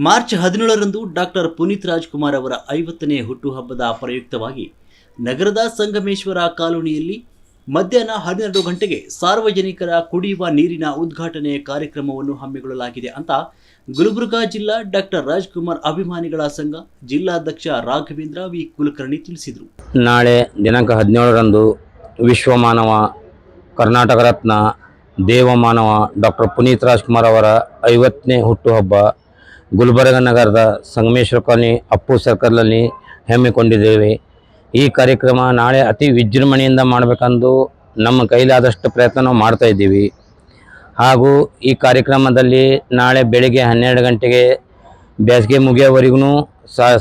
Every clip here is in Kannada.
ಮಾರ್ಚ್ ಹದಿನೇಳರಂದು ಡಾಕ್ಟರ್ ಪುನೀತ್ ರಾಜ್ಕುಮಾರ್ ಅವರ ಐವತ್ತನೇ ಹುಟ್ಟುಹಬ್ಬದ ಪ್ರಯುಕ್ತವಾಗಿ ನಗರದ ಸಂಗಮೇಶ್ವರ ಕಾಲೋನಿಯಲ್ಲಿ ಮಧ್ಯಾಹ್ನ ಹನ್ನೆರಡು ಗಂಟೆಗೆ ಸಾರ್ವಜನಿಕರ ಕುಡಿಯುವ ನೀರಿನ ಉದ್ಘಾಟನೆ ಕಾರ್ಯಕ್ರಮವನ್ನು ಹಮ್ಮಿಕೊಳ್ಳಲಾಗಿದೆ ಅಂತ ಗುಲ್ಬರ್ಗಾ ಜಿಲ್ಲಾ ಡಾಕ್ಟರ್ ರಾಜ್ಕುಮಾರ್ ಅಭಿಮಾನಿಗಳ ಸಂಘ ಜಿಲ್ಲಾಧ್ಯಕ್ಷ ರಾಘವೇಂದ್ರ ವಿ ಕುಲಕರ್ಣಿ ತಿಳಿಸಿದರು. ನಾಳೆ ದಿನಾಂಕ ಹದಿನೇಳರಂದು ವಿಶ್ವಮಾನವ ಕರ್ನಾಟಕ ರತ್ನ ದೇವಮಾನವ ಡಾಕ್ಟರ್ ಪುನೀತ್ ರಾಜ್ಕುಮಾರ್ ಅವರ ಐವತ್ತನೇ ಹುಟ್ಟುಹಬ್ಬ ಗುಲ್ಬರ್ಗ ನಗರದ ಸಂಗಮೇಶ್ವರ ಕಾಲನಿ ಅಪ್ಪು ಸರ್ಕಲ್ನಲ್ಲಿ ಹೆಮ್ಮಿಕೊಂಡಿದ್ದೇವೆ. ಈ ಕಾರ್ಯಕ್ರಮ ನಾಳೆ ಅತಿ ವಿಜೃಂಭಣೆಯಿಂದ ಮಾಡಬೇಕೆಂದು ನಮ್ಮ ಕೈಲಾದಷ್ಟು ಪ್ರಯತ್ನ ನಾವು ಮಾಡ್ತಾ ಇದ್ದೀವಿ. ಹಾಗೂ ಈ ಕಾರ್ಯಕ್ರಮದಲ್ಲಿ ನಾಳೆ ಬೆಳಿಗ್ಗೆ ಹನ್ನೆರಡು ಗಂಟೆಗೆ ಬೇಸಿಗೆ ಮುಗಿಯೋವರೆಗೂ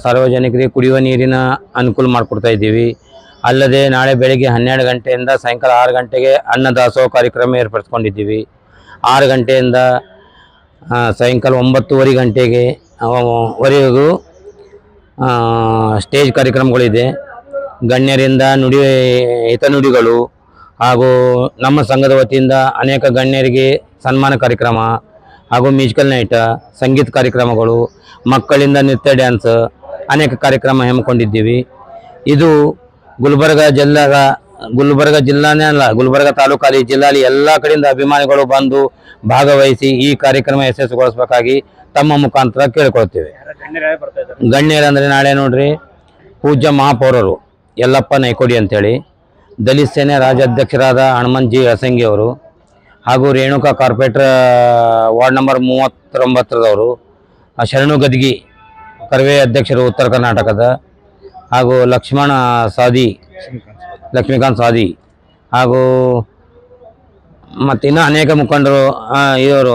ಸಾರ್ವಜನಿಕರಿಗೆ ಕುಡಿಯುವ ನೀರಿನ ಅನುಕೂಲ ಮಾಡಿಕೊಡ್ತಾ ಇದ್ದೀವಿ. ಅಲ್ಲದೆ ನಾಳೆ ಬೆಳಿಗ್ಗೆ ಹನ್ನೆರಡು ಗಂಟೆಯಿಂದ ಸಾಯಂಕಾಲ ಆರು ಗಂಟೆಗೆ ಅನ್ನದಾಸೋಹ ಕಾರ್ಯಕ್ರಮ ಏರ್ಪಡಿಸ್ಕೊಂಡಿದ್ದೀವಿ. ಆರು ಗಂಟೆಯಿಂದ ಸಾಯಂಕಾಲ ಒಂಬತ್ತುವರೆ ಗಂಟೆಗೆ ವರೆಗೂ ಸ್ಟೇಜ್ ಕಾರ್ಯಕ್ರಮಗಳಿದೆ. ಗಣ್ಯರಿಂದ ನುಡಿ ಹಿತನುಡಿಗಳು ಹಾಗೂ ನಮ್ಮ ಸಂಘದ ವತಿಯಿಂದ ಅನೇಕ ಗಣ್ಯರಿಗೆ ಸನ್ಮಾನ ಕಾರ್ಯಕ್ರಮ ಹಾಗೂ ಮ್ಯೂಸಿಕಲ್ ನೈಟ್ ಸಂಗೀತ ಕಾರ್ಯಕ್ರಮಗಳು, ಮಕ್ಕಳಿಂದ ನೃತ್ಯ ಡ್ಯಾನ್ಸ್ ಅನೇಕ ಕಾರ್ಯಕ್ರಮ ಹಮ್ಮಿಕೊಂಡಿದ್ದೀವಿ. ಇದು ಗುಲ್ಬರ್ಗ ಜಿಲ್ಲಾದ ಗುಲ್ಬರ್ಗ ಜಿಲ್ಲಾನೇ ಅಲ್ಲ, ಗುಲ್ಬರ್ಗ ತಾಲೂಕಲ್ಲಿ ಜಿಲ್ಲೆಯಲ್ಲಿ ಎಲ್ಲ ಕಡೆಯಿಂದ ಅಭಿಮಾನಿಗಳು ಬಂದು ಭಾಗವಹಿಸಿ ಈ ಕಾರ್ಯಕ್ರಮ ಯಶಸ್ವಿಗೊಳಿಸಬೇಕಾಗಿ ತಮ್ಮ ಮುಖಾಂತರ ಕೇಳ್ಕೊಳ್ತೇವೆ ಗಣ್ಯರಂದ್ರೆ ನಾಳೆ ನೋಡ್ರಿ, ಪೂಜ್ಯ ಮಹಾಪೌರರು ಎಲ್ಲಪ್ಪ ನೈಕೋಡಿ ಅಂತೇಳಿ, ದಲಿತ ಸೇನೆ ರಾಜ್ಯಾಧ್ಯಕ್ಷರಾದ ಹನುಮಂತ್ ಜಿ ಹಸಂಗಿ ಅವರು, ಹಾಗೂ ರೇಣುಕಾ ಕಾರ್ಪೊರೇಟರ್ ವಾರ್ಡ್ ನಂಬರ್ ಮೂವತ್ತೊಂಬತ್ತರದವರು ಶರಣು ಗದ್ಗಿ ಕರ್ವೆ ಅಧ್ಯಕ್ಷರು ಉತ್ತರ ಕರ್ನಾಟಕದ, ಹಾಗೂ ಲಕ್ಷ್ಮಣ ಸಾದಿ ಲಕ್ಷ್ಮೀಕಾಂತ್ ಸಾದಿ ಹಾಗೂ ಮತ್ತು ಇನ್ನೂ ಅನೇಕ ಮುಖಂಡರು ಇವರು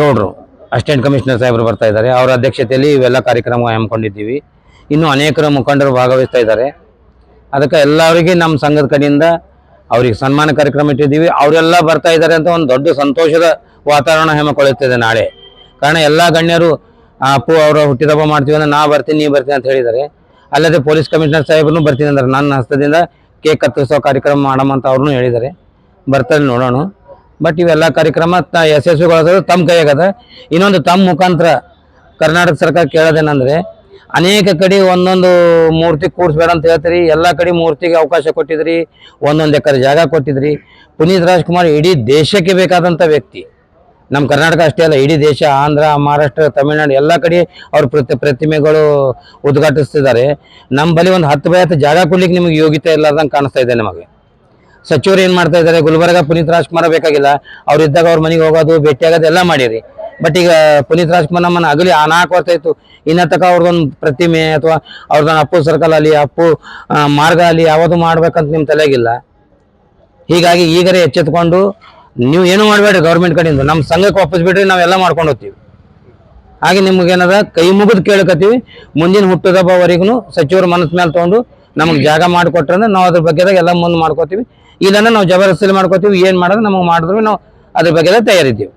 ಗೌಡರು, ಅಸಿಸ್ಟೆಂಟ್ ಕಮಿಷನರ್ ಸಾಹೇಬರು ಬರ್ತಾ ಇದ್ದಾರೆ. ಅವರ ಅಧ್ಯಕ್ಷತೆಯಲ್ಲಿ ಇವೆಲ್ಲ ಕಾರ್ಯಕ್ರಮ ಹಮ್ಮಿಕೊಂಡಿದ್ದೀವಿ. ಇನ್ನೂ ಅನೇಕರು ಮುಖಂಡರು ಭಾಗವಹಿಸ್ತಾ ಇದ್ದಾರೆ. ಅದಕ್ಕೆ ಎಲ್ಲರಿಗೆ ನಮ್ಮ ಸಂಘದ ಕಡೆಯಿಂದ ಅವ್ರಿಗೆ ಸನ್ಮಾನ ಕಾರ್ಯಕ್ರಮ ಇಟ್ಟಿದ್ದೀವಿ. ಅವರೆಲ್ಲ ಬರ್ತಾ ಇದ್ದಾರೆ ಅಂತ ಒಂದು ದೊಡ್ಡ ಸಂತೋಷದ ವಾತಾವರಣ ಹಮ್ಮಿಕೊಳ್ಳುತ್ತಿದೆ ನಾಳೆ. ಕಾರಣ ಎಲ್ಲ ಗಣ್ಯರು, ಅಪ್ಪು, ಅವರ ಹುಟ್ಟಿದಬ್ಬ ಮಾಡ್ತೀವಿ ಅಂದ್ರೆ ನಾ ಬರ್ತೀನಿ, ನೀ ಬರ್ತೀನಿ ಅಂತ ಹೇಳಿದ್ದಾರೆ. ಅಲ್ಲದೆ ಪೊಲೀಸ್ ಕಮಿಷನರ್ ಸಾಹೇಬ್ನು ಬರ್ತೀನಿ ಅಂದ್ರೆ. ನನ್ನ ಹಸ್ತದಿಂದ ಕೇಕ್ ಕತ್ತರಿಸೋ ಕಾರ್ಯಕ್ರಮ ಮಾಡಮ್ಮ ಅಂತ ಅವ್ರು ಹೇಳಿದ್ದಾರೆ. ಬರ್ತಾರೆ ನೋಡೋಣ. ಬಟ್ ಇವೆಲ್ಲ ಕಾರ್ಯಕ್ರಮ ತ ಯಶಸ್ವಿಗೊಳಿಸೋದು ತಮ್ಮ ಕೈಯಾಗದ. ಇನ್ನೊಂದು ತಮ್ಮ ಮುಖಾಂತರ ಕರ್ನಾಟಕ ಸರ್ಕಾರ ಕೇಳೋದೇನಂದ್ರೆ, ಅನೇಕ ಕಡೆ ಒಂದೊಂದು ಮೂರ್ತಿ ಕೂಡಿಸ್ಬೇಡ ಅಂತ ಹೇಳ್ತೀರಿ. ಎಲ್ಲ ಕಡೆ ಮೂರ್ತಿಗೆ ಅವಕಾಶ ಕೊಟ್ಟಿದ್ರಿ. ಒಂದೊಂದು ಎಕರೆ ಜಾಗ ಕೊಟ್ಟಿದ್ರಿ. ಪುನೀತ್ ರಾಜ್ಕುಮಾರ್ ಇಡೀ ದೇಶಕ್ಕೆ ಬೇಕಾದಂಥ ವ್ಯಕ್ತಿ. ನಮ್ಮ ಕರ್ನಾಟಕ ಅಷ್ಟೇ ಅಲ್ಲ, ಇಡೀ ದೇಶ, ಆಂಧ್ರ, ಮಹಾರಾಷ್ಟ್ರ, ತಮಿಳುನಾಡು, ಎಲ್ಲ ಕಡೆ ಅವ್ರ ಪ್ರತಿ ಪ್ರತಿಮೆಗಳು ಉದ್ಘಾಟಿಸ್ತಿದ್ದಾರೆ. ನಮ್ಮ ಬಳಿ ಒಂದು ಹತ್ತು ಬೈ ಹತ್ತು ಜಾಗ ಕೊಡ್ಲಿಕ್ಕೆ ನಿಮಗೆ ಯೋಗ್ಯತೆ ಇಲ್ಲಾರ್ದಂಗೆ ಕಾಣಿಸ್ತಾ ಇದೆ ನಮಗೆ. ಸಚಿವರು ಏನು ಮಾಡ್ತಾ ಇದ್ದಾರೆ, ಗುಲ್ಬರ್ಗ ಪುನೀತ್ ರಾಜ್ಕುಮಾರ್ ಬೇಕಾಗಿಲ್ಲ. ಅವ್ರು ಇದ್ದಾಗ ಅವ್ರ ಮನೆಗೆ ಹೋಗೋದು ಭೇಟಿಯಾಗೋದು ಎಲ್ಲ ಮಾಡಿರಿ. ಬಟ್ ಈಗ ಪುನೀತ್ ರಾಜ್ಕುಮಾರ್ ನಮ್ಮನ್ನು ಅಗಲಿ ನಾಲ್ಕು ವರ್ಷ ಇತ್ತು ಇನ್ನ ತಕ ಅವ್ರದ್ದೊಂದು ಪ್ರತಿಮೆ ಅಥವಾ ಅವ್ರದ್ದೊಂದು ಅಪ್ಪು ಸರ್ಕಲ್ ಅಲ್ಲಿ, ಅಪ್ಪು ಮಾರ್ಗ ಅಲ್ಲಿ ಯಾವುದು ಮಾಡ್ಬೇಕಂತ ನಿಮ್ಮ ತಲೆಗಿಲ್ಲ ಹೀಗಾಗಿ ಈಗರೇ ಎಚ್ಚೆತ್ಕೊಂಡು ನೀವು ಏನು ಮಾಡಬೇಡ್ರಿ ಗೌರ್ಮೆಂಟ್ ಕಡೆಯಿಂದ? ನಮ್ಮ ಸಂಘಕ್ಕೆ ವಾಪಸ್ ಬಿಡ್ರಿ, ನಾವೆಲ್ಲ ಮಾಡ್ಕೊಂಡು ಹೋಗ್ತೀವಿ. ಹಾಗೆ ನಿಮ್ಗೇನದ? ಕೈ ಮುಗಿದು ಕೇಳಕತ್ತೀವಿ. ಮುಂದಿನ ಹುಟ್ಟುದಬ್ಬವರೆಗೂ ಸಚಿವರು ಮನಸ್ಸು ಮೇಲೆ ತೊಗೊಂಡು ನಮಗೆ ಜಾಗ ಮಾಡಿಕೊಟ್ರಂದ್ರೆ ನಾವು ಅದ್ರ ಬಗ್ಗೆದಾಗ ಎಲ್ಲ ಮುಂದೆ ಮಾಡ್ಕೋತೀವಿ. ಇಲ್ಲಾಂದ್ರೆ ನಾವು ಜಬರ್ದಸ್ತಿ ಮಾಡ್ಕೋತೀವಿ. ಏನು ಮಾಡೋದು ನಮಗೆ ಮಾಡಿದ್ರು ನಾವು ಅದ್ರ ಬಗ್ಗೆ ತಯಾರಿದ್ದೀವಿ.